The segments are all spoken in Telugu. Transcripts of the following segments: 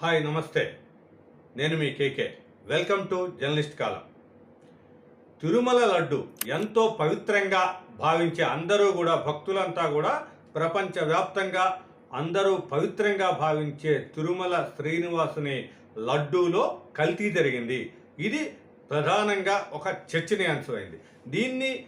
హాయ్ నమస్తే. నేను మీ కేకే. వెల్కమ్ టు జర్నలిస్ట్ కాలం. తిరుమల లడ్డు ఎంతో పవిత్రంగా భావించే అందరూ కూడా భక్తులంతా కూడా ప్రపంచవ్యాప్తంగా అందరూ పవిత్రంగా భావించే తిరుమల శ్రీనివాసుని లడ్డూలో కల్తీ జరిగింది. ఇది ప్రధానంగా ఒక చర్చనీయాంశమైంది. దీన్ని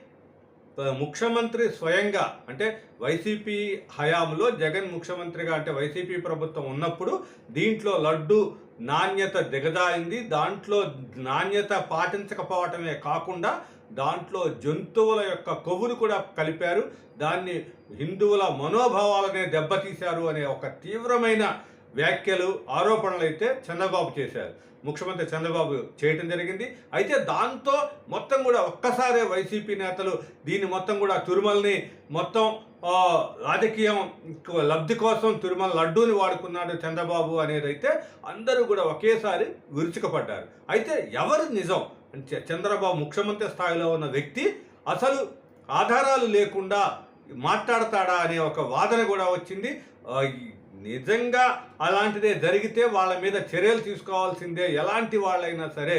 ముఖ్యమంత్రి స్వయంగా అంటే వైసీపీ హయాంలో జగన్ ముఖ్యమంత్రిగా అంటే వైసీపీ ప్రభుత్వం ఉన్నప్పుడు దీంట్లో లడ్డు నాణ్యత దిగజారింది. దాంట్లో నాణ్యత పాటించకపోవటమే కాకుండా దాంట్లో జంతువుల యొక్క కొవ్వును కూడా కలిపారు. దాన్ని హిందువుల మనోభావాలనే దెబ్బతీశారు అనే ఒక తీవ్రమైన వ్యాఖ్యలు ఆరోపణలు అయితే చంద్రబాబు చేశారు. ముఖ్యమంత్రి చంద్రబాబు చేయటం జరిగింది. అయితే దాంతో మొత్తం కూడా ఒక్కసారే వైసీపీ నేతలు దీన్ని మొత్తం కూడా తిరుమలని మొత్తం రాజకీయం లబ్ధి కోసం తిరుమల లడ్డూని వాడుకున్నాడు చంద్రబాబు అనేది అయితే అందరూ కూడా ఒకేసారి విరుచుకపడ్డారు. అయితే ఎవరు నిజం? అంటే చంద్రబాబు ముఖ్యమంత్రి స్థాయిలో ఉన్న వ్యక్తి అసలు ఆధారాలు లేకుండా మాట్లాడతాడా అనే ఒక వాదన కూడా వచ్చింది. నిజంగా అలాంటిదే జరిగితే వాళ్ళ మీద చర్యలు తీసుకోవాల్సిందే ఎలాంటి వాళ్ళైనా సరే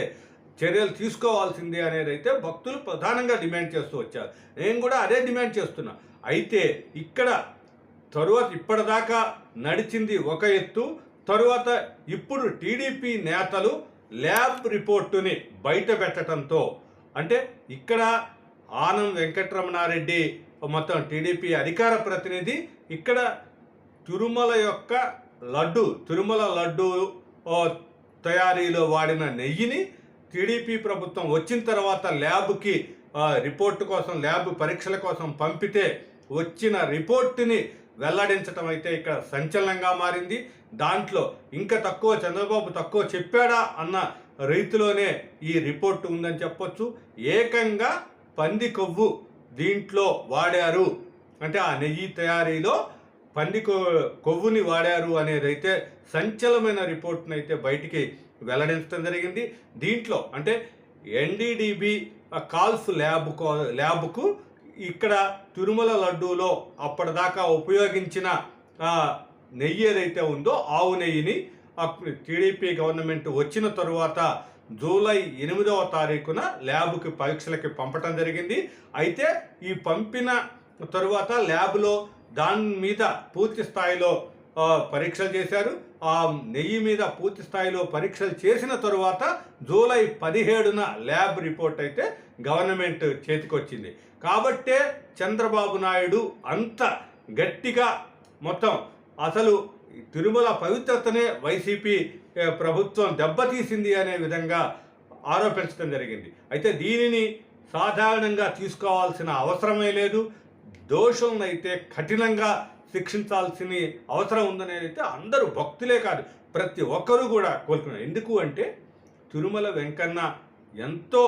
చర్యలు తీసుకోవాల్సిందే అనేది అయితే భక్తులు ప్రధానంగా డిమాండ్ చేస్తూ వచ్చారు. నేను కూడా అదే డిమాండ్ చేస్తున్నా. అయితే ఇక్కడ తరువాత ఇప్పటిదాకా నడిచింది ఒక ఎత్తు తరువాత ఇప్పుడు టీడీపీ నేతలు ల్యాబ్ రిపోర్టుని బయట పెట్టడంతో అంటే ఇక్కడ ఆనం వెంకటరమణారెడ్డి మొత్తం టీడీపీ అధికార ప్రతినిధి ఇక్కడ తిరుమల యొక్క లడ్డు తిరుమల లడ్డు తయారీలో వాడిన నెయ్యిని టీడీపీ ప్రభుత్వం వచ్చిన తర్వాత ల్యాబ్కి రిపోర్ట్ రిపోర్టు కోసం ల్యాబ్ పరీక్షల కోసం పంపితే వచ్చిన రిపోర్టుని వెల్లడించడం అయితే ఇక్కడ సంచలనంగా మారింది. దాంట్లో ఇంకా తక్కువ చంద్రబాబు తక్కువ చెప్పాడా అన్న రీతిలోనే ఈ రిపోర్టు ఉందని చెప్పొచ్చు. ఏకంగా పంది కొవ్వు దీంట్లో వాడారు. అంటే ఆ నెయ్యి తయారీలో పంది కొ- కొవ్వుని వాడారు అనేదైతే సంచలమైన రిపోర్ట్ని అయితే బయటికి వెల్లడించడం జరిగింది. దీంట్లో అంటే ఎన్డీడీబీ కాల్ఫ్ ల్యాబ్ ల్యాబ్కు ఇక్కడ తిరుమల లడ్డూలో అప్పటిదాకా ఉపయోగించిన నెయ్యి ఏదైతే ఉందో ఆవు నెయ్యిని టీడీపీ గవర్నమెంట్ వచ్చిన తరువాత జూలై ఎనిమిదవ తారీఖున ల్యాబ్కి పరీక్షలకి పంపటం జరిగింది. అయితే ఈ పంపిన తరువాత ల్యాబ్లో దాని మీద పూర్తి స్థాయిలో పరీక్షలు చేశారు. ఆ నెయ్యి మీద పూర్తి స్థాయిలో పరీక్షలు చేసిన తరువాత జూలై పదిహేడున ల్యాబ్ రిపోర్ట్ అయితే గవర్నమెంట్ చేతికొచ్చింది. కాబట్టే చంద్రబాబు నాయుడు అంత గట్టిగా మొత్తం అసలు తిరుమల పవిత్రతనే వైసీపీ ప్రభుత్వం దెబ్బతీసింది అనే విధంగా ఆరోపించడం జరిగింది. అయితే దీనిని సాధారణంగా తీసుకోవాల్సిన అవసరమే లేదు. దోషులనైతే కఠినంగా శిక్షించాల్సిన అవసరం ఉందనేది అయితే అందరూ భక్తులే కాదు ప్రతి ఒక్కరూ కూడా కోరుకున్నారు. ఎందుకు అంటే తిరుమల వెంకన్న ఎంతో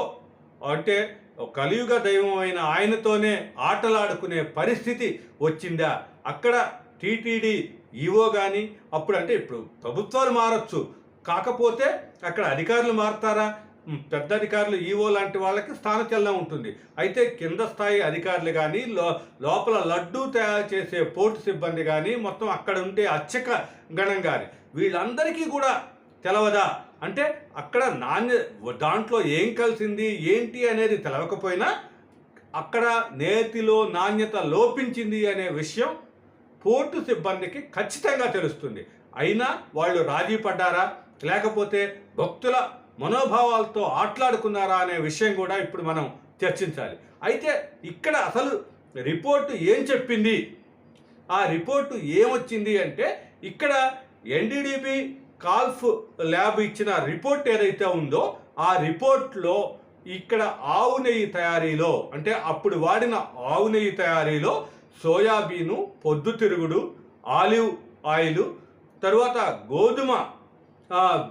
అంటే కలియుగ దైవం అయిన ఆయనతోనే ఆటలాడుకునే పరిస్థితి వచ్చిందా? అక్కడ టీటీడీ ఈవో కానీ అప్పుడు అంటే ఇప్పుడు ప్రభుత్వాలు మారచ్చు. కాకపోతే అక్కడ అధికారులు మారుతారా? పెద్ద అధికారులు ఈవో లాంటి వాళ్ళకి స్థానచలనం ఉంటుంది. అయితే కింద స్థాయి అధికారులు కానీ లో లోపల లడ్డూ తయారు చేసే పోర్టు సిబ్బంది కానీ మొత్తం అక్కడ ఉంటే అర్చక గణం కానీ వీళ్ళందరికీ కూడా తెలవదా? అంటే అక్కడ నాణ్య దాంట్లో ఏం కలిసింది ఏంటి అనేది తెలవకపోయినా అక్కడ నేతిలో నాణ్యత లోపించింది అనే విషయం పోర్టు సిబ్బందికి ఖచ్చితంగా తెలుస్తుంది. అయినా వాళ్ళు రాజీ పడ్డారా? లేకపోతే భక్తుల మనోభావాలతో ఆటలాడుకున్నారా అనే విషయం కూడా ఇప్పుడు మనం చర్చించాలి. అయితే ఇక్కడ అసలు రిపోర్టు ఏం చెప్పింది? ఆ రిపోర్టు ఏమొచ్చింది అంటే ఇక్కడ ఎన్డీడీబీ కాల్ఫ్ ల్యాబ్ ఇచ్చిన రిపోర్ట్ ఏదైతే ఉందో ఆ రిపోర్ట్లో ఇక్కడ ఆవు నెయ్యి తయారీలో అంటే అప్పుడు వాడిన ఆవు నెయ్యి తయారీలో సోయాబీను పొద్దుతిరుగుడు ఆలివ్ ఆయిల్ తర్వాత గోధుమ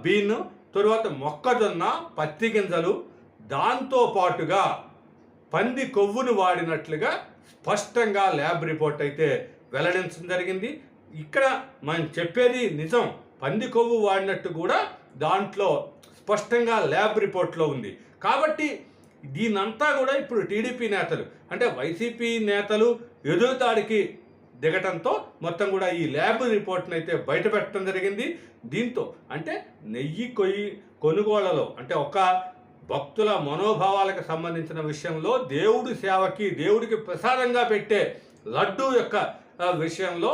బీన్ తరువాత మొక్కజొన్న పత్తి గింజలు దాంతో పాటుగా పంది కొవ్వును వాడినట్లుగా స్పష్టంగా ల్యాబ్ రిపోర్ట్ అయితే వెల్లడించడం జరిగింది. ఇక్కడ మనం చెప్పేది నిజం. పంది కొవ్వు వాడినట్టు కూడా దాంట్లో స్పష్టంగా ల్యాబ్ రిపోర్ట్లో ఉంది. కాబట్టి దీనంతా కూడా ఇప్పుడు టీడీపీ నేతలు అంటే వైసీపీ నేతలు ఎదురుదాడికి దిగటంతో మొత్తం కూడా ఈ ల్యాబ్ రిపోర్ట్ని అయితే బయటపెట్టడం జరిగింది. దీంతో అంటే నెయ్యి కొయ్యి కొనుగోళ్ళలో అంటే ఒక భక్తుల మనోభావాలకు సంబంధించిన విషయంలో దేవుడి సేవకి దేవుడికి ప్రసాదంగా పెట్టే లడ్డు యొక్క విషయంలో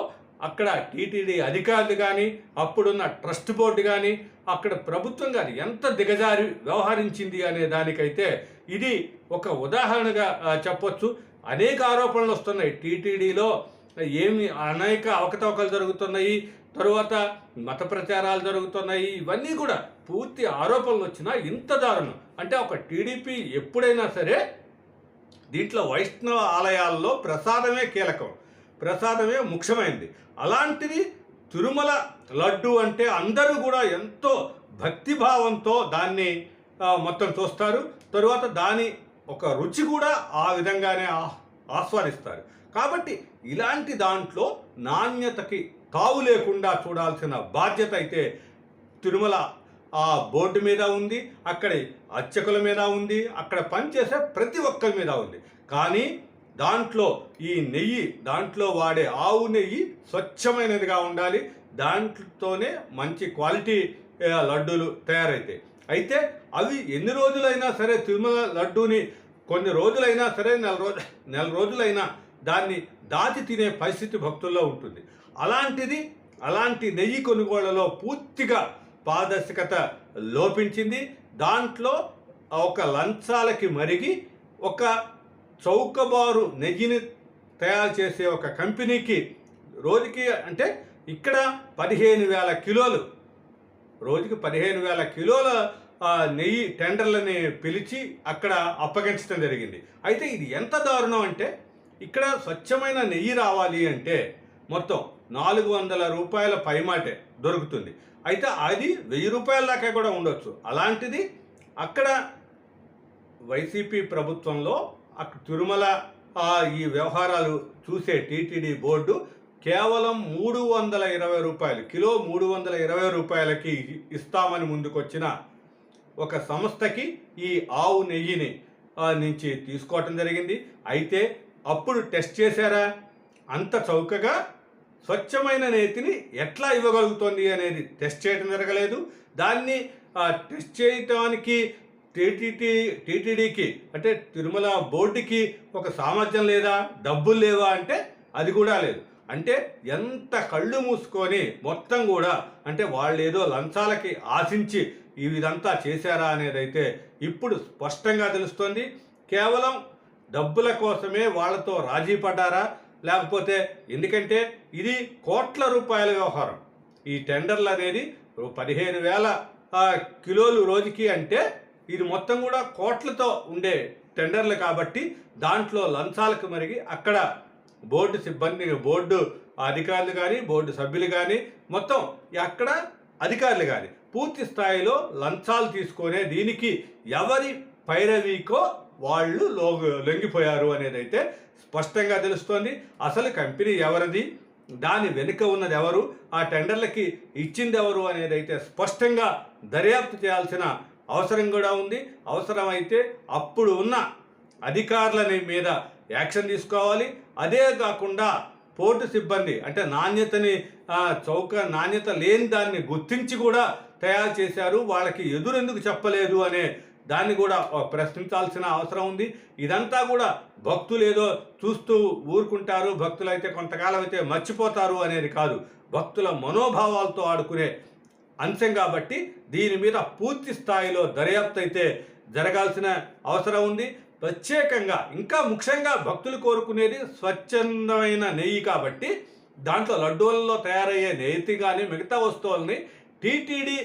అక్కడ టీటీడీ అధికారులు కానీ అప్పుడున్న ట్రస్ట్ బోర్డు కానీ అక్కడ ప్రభుత్వం కానీ ఎంత దిగజారి వ్యవహరించింది అనే దానికైతే ఇది ఒక ఉదాహరణగా చెప్పొచ్చు. అనేక ఆరోపణలు వస్తున్నాయి. టీటీడీలో ఏమి అనేక అవకతవకలు జరుగుతున్నాయి తరువాత మత ప్రచారాలు జరుగుతున్నాయి ఇవన్నీ కూడా పూర్తి ఆరోపణలు వచ్చినా ఇంత దారుణం. అంటే ఒక టీడీపీ ఎప్పుడైనా సరే దీంట్లో వైష్ణవ ఆలయాల్లో ప్రసాదమే కీలకం ప్రసాదమే ముఖ్యమైనది. అలాంటిది తిరుమల లడ్డు అంటే అందరూ కూడా ఎంతో భక్తిభావంతో దాన్ని మొత్తం చూస్తారు. తరువాత దాని ఒక రుచి కూడా ఆ విధంగానే ఆ- ఆస్వాదిస్తారు. కాబట్టి ఇలాంటి దాంట్లో నాణ్యతకి తావు లేకుండా చూడాల్సిన బాధ్యత అయితే తిరుమల ఆ బోర్డు మీద ఉంది అక్కడి అర్చకుల మీద ఉంది అక్కడ పనిచేసే ప్రతి ఒక్కరి మీద ఉంది. కానీ దాంట్లో ఈ నెయ్యి దాంట్లో వాడే ఆవు నెయ్యి స్వచ్ఛమైనదిగా ఉండాలి. దాంట్లోనే మంచి క్వాలిటీ లడ్డూలు తయారైతే అయితే అవి ఎన్ని రోజులైనా సరే తిరుమల లడ్డూని కొన్ని రోజులైనా సరే నెల రోజు నెల రోజులైనా దాన్ని దాచి తినే పరిస్థితి భక్తుల్లో ఉంటుంది. అలాంటిది అలాంటి నెయ్యి కొనుగోళ్ళలో పూర్తిగా పారదర్శకత లోపించింది. దాంట్లో ఒక లంచాలకి మరిగి ఒక చౌకబారు నెయ్యిని తయారు చేసే ఒక కంపెనీకి రోజుకి అంటే ఇక్కడ పదిహేను వేల కిలోలు రోజుకి పదిహేను వేల కిలోల నెయ్యి టెండర్లని పిలిచి అక్కడ అప్పగించడం జరిగింది. అయితే ఇది ఎంత దారుణం అంటే ఇక్కడ స్వచ్ఛమైన నెయ్యి రావాలి అంటే మొత్తం నాలుగు వందల రూపాయల పైమాటే దొరుకుతుంది. అయితే అది వెయ్యి రూపాయల దాకా కూడా ఉండొచ్చు. అలాంటిది అక్కడ వైసీపీ ప్రభుత్వంలో అక్కడ తిరుమల ఈ వ్యవహారాలు చూసే టీటీడీ బోర్డు కేవలం మూడు వందల ఇరవై రూపాయలు కిలో మూడు వందల ఇరవై రూపాయలకి ఇస్తామని ముందుకొచ్చిన ఒక సంస్థకి ఈ ఆవు నెయ్యిని నుంచి తీసుకోవటం జరిగింది. అయితే అప్పుడు టెస్ట్ చేశారా? అంత చౌకగా స్వచ్ఛమైన నేతిని ఎట్లా ఇవ్వగలుగుతుంది అనేది టెస్ట్ చేయడం జరగలేదు. దాన్ని టెస్ట్ చేయటానికి టీటీటీ టీటీడీకి అంటే తిరుమల బోర్డుకి ఒక సామర్థ్యం లేదా? డబ్బులు లేవా అంటే అది కూడా లేదు. అంటే ఎంత కళ్ళు మూసుకొని మొత్తం కూడా అంటే వాళ్ళు ఏదో లంచాలకి ఆశించి ఇదంతా చేశారా అనేది అయితే ఇప్పుడు స్పష్టంగా తెలుస్తోంది. కేవలం డబ్బుల కోసమే వాళ్ళతో రాజీ పడ్డారా? లేకపోతే ఎందుకంటే ఇది కోట్ల రూపాయల వ్యవహారం. ఈ టెండర్లు అనేది పదిహేను వేల కిలోలు రోజుకి అంటే ఇది మొత్తం కూడా కోట్లతో ఉండే టెండర్లు కాబట్టి దాంట్లో లంచాలకు మరిగి అక్కడ బోర్డు సిబ్బంది బోర్డు అధికారులు కానీ బోర్డు సభ్యులు కానీ మొత్తం అక్కడ అధికారులు కానీ పూర్తి స్థాయిలో లంచాలు తీసుకునే దీనికి ఎవరి పైరవీకో వాళ్ళు లో లొంగిపోయారు అనేది అయితే స్పష్టంగా తెలుస్తోంది. అసలు కంపెనీ ఎవరిది? దాని వెనుక ఉన్నది ఎవరు? ఆ టెండర్లకి ఇచ్చింది ఎవరు అనేది అయితే స్పష్టంగా దర్యాప్తు చేయాల్సిన అవసరం కూడా ఉంది. అవసరమైతే అప్పుడు ఉన్న అధికారులని మీద యాక్షన్ తీసుకోవాలి. అదే కాకుండా పోర్టు సిబ్బంది అంటే నాణ్యతని చౌక నాణ్యత లేని దాన్ని గుర్తించి కూడా తయారు చేశారు. వాళ్ళకి ఎదురెందుకు చెప్పలేదు అనే దాన్ని కూడా ప్రశ్నించాల్సిన అవసరం ఉంది. ఇదంతా కూడా భక్తులు ఏదో చూస్తూ ఊరుకుంటారు భక్తులు అయితే కొంతకాలం అయితే మర్చిపోతారు అనేది కాదు. భక్తుల మనోభావాలతో ఆడుకునే అంశం కాబట్టి దీని మీద పూర్తి స్థాయిలో దర్యాప్తు అయితే జరగాల్సిన అవసరం ఉంది. ప్రత్యేకంగా ఇంకా ముఖ్యంగా భక్తులు కోరుకునేది స్వచ్ఛందమైన నెయ్యి కాబట్టి దాంట్లో లడ్డూలలో తయారయ్యే నెయ్యి కానీ మిగతా వస్తువుల్ని టీటీడీ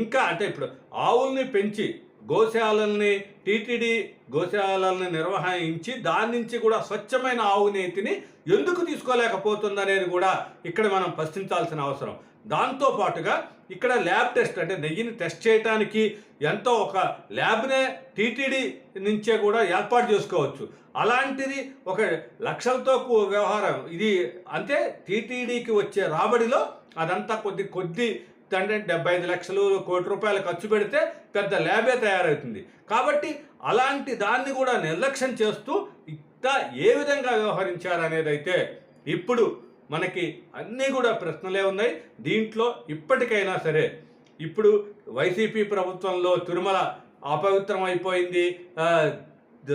ఇంకా అంటే ఇప్పుడు ఆవుల్ని పెంచి గోశాలల్ని టీటీడీ గోశాలల్ని నిర్వహించి దాని నుంచి కూడా స్వచ్ఛమైన ఆవు నేతిని ఎందుకు తీసుకోలేకపోతుందనేది కూడా ఇక్కడ మనం ప్రశ్నించాల్సిన అవసరం. దాంతో పాటుగా ఇక్కడ ల్యాబ్ టెస్ట్ అంటే నెయ్యిని టెస్ట్ చేయడానికి ఎంతో ఒక ల్యాబ్నే టీటీడీ నుంచే కూడా ఏర్పాటు చేసుకోవచ్చు. అలాంటిది ఒక లక్షలతో కూ- వ్యవహారం. ఇది అంటే టీటీడీకి వచ్చే రాబడిలో అదంతా కొద్ది కొద్ది అంటే డెబ్బై ఐదు లక్షలు కోటి రూపాయలు ఖర్చు పెడితే పెద్ద ల్యాబే తయారవుతుంది. కాబట్టి అలాంటి దాన్ని కూడా నిర్లక్ష్యం చేస్తూ ఇట్లా ఏ విధంగా వ్యవహరించారనేది అయితే ఇప్పుడు మనకి అన్నీ కూడా ప్రశ్నలే ఉన్నాయి. దీంట్లో ఇప్పటికైనా సరే ఇప్పుడు వైసీపీ ప్రభుత్వంలో తిరుమల అపవిత్రం అయిపోయింది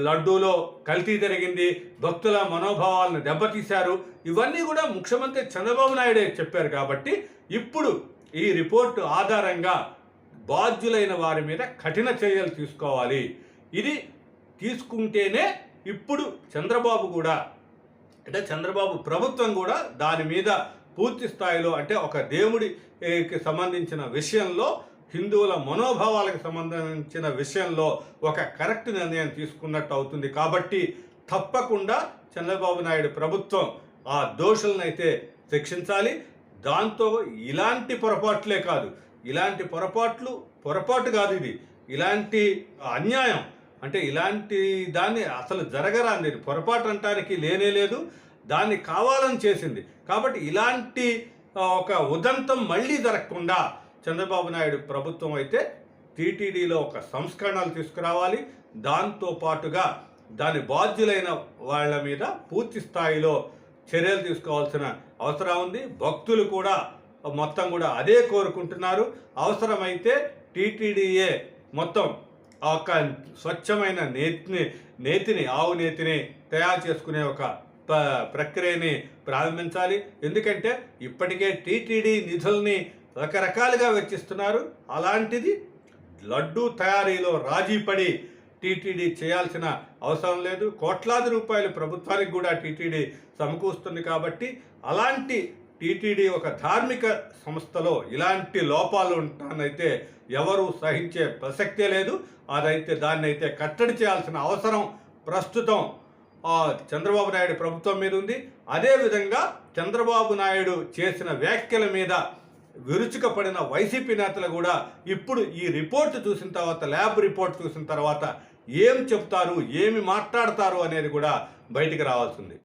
లడ్డూలో కల్తీ జరిగింది. భక్తుల మనోభావాలను దెబ్బతీశారు. ఇవన్నీ కూడా ముఖ్యమంత్రి చంద్రబాబు నాయుడే చెప్పారు కాబట్టి ఇప్పుడు ఈ రిపోర్టు ఆధారంగా బాధ్యులైన వారి మీద కఠిన చర్యలు తీసుకోవాలి. ఇది తీసుకుంటేనే ఇప్పుడు చంద్రబాబు కూడా అంటే చంద్రబాబు ప్రభుత్వం కూడా దాని మీద పూర్తి స్థాయిలో అంటే ఒక దేవుడికి సంబంధించిన విషయంలో హిందువుల మనోభావాలకు సంబంధించిన విషయంలో ఒక కరెక్ట్ నిర్ణయం తీసుకున్నట్టు అవుతుంది. కాబట్టి తప్పకుండా చంద్రబాబు నాయుడు ప్రభుత్వం ఆ దోషులనైతే శిక్షించాలి. దాంతో ఇలాంటి పొరపాట్లే కాదు. ఇలాంటి పొరపాట్లు పొరపాటు కాదు ఇది. ఇలాంటి అన్యాయం అంటే ఇలాంటి దాన్ని అసలు జరగరాంది ఇది పొరపాటు అంటానికి లేనే లేదు. దాన్ని కావాలని చేసింది. కాబట్టి ఇలాంటి ఒక ఉదంతం మళ్ళీ జరగకుండా చంద్రబాబు నాయుడు ప్రభుత్వం అయితే టీటీడీలో ఒక సంస్కరణలు తీసుకురావాలి. దాంతో పాటుగా దాని బాధ్యులైన వాళ్ళ మీద పూర్తి స్థాయిలో చర్యలు తీసుకోవాల్సిన అవసరం ఉంది. భక్తులు కూడా మొత్తం కూడా అదే కోరుకుంటున్నారు. అవసరమైతే టీటీడీఏ మొత్తం ఆ ఒక స్వచ్ఛమైన నేతిని నేతిని ఆవు నేతిని తయారు చేసుకునే ఒక ప- ప్రక్రియని ప్రారంభించాలి. ఎందుకంటే ఇప్పటికే టీటీడీ నిధుల్ని రకరకాలుగా వెచ్చిస్తున్నారు. అలాంటిది లడ్డూ తయారీలో రాజీ పడి టీటీడీ చేయాల్సిన అవసరం లేదు. కోట్లాది రూపాయలు ప్రభుత్వానికి కూడా టీటీడీ సమకూరుస్తుంది కాబట్టి అలాంటి టీటీడీ ఒక ధార్మిక సంస్థలో ఇలాంటి లోపాలు ఉంటానైతే ఎవరు సహించే ప్రసక్తే లేదు. అదైతే దాన్ని అయితే కట్టడి చేయాల్సిన అవసరం ప్రస్తుతం చంద్రబాబు నాయుడు ప్రభుత్వం మీద ఉంది. అదేవిధంగా చంద్రబాబు నాయుడు చేసిన వ్యాఖ్యల మీద విరుచుకపడిన వైసీపీ నేతలు కూడా ఇప్పుడు ఈ రిపోర్ట్ చూసిన తర్వాత ల్యాబ్ రిపోర్ట్ చూసిన తర్వాత ఏం చెప్తారు ఏమి మాట్లాడతారు అనేది కూడా బయటికి రావాల్సింది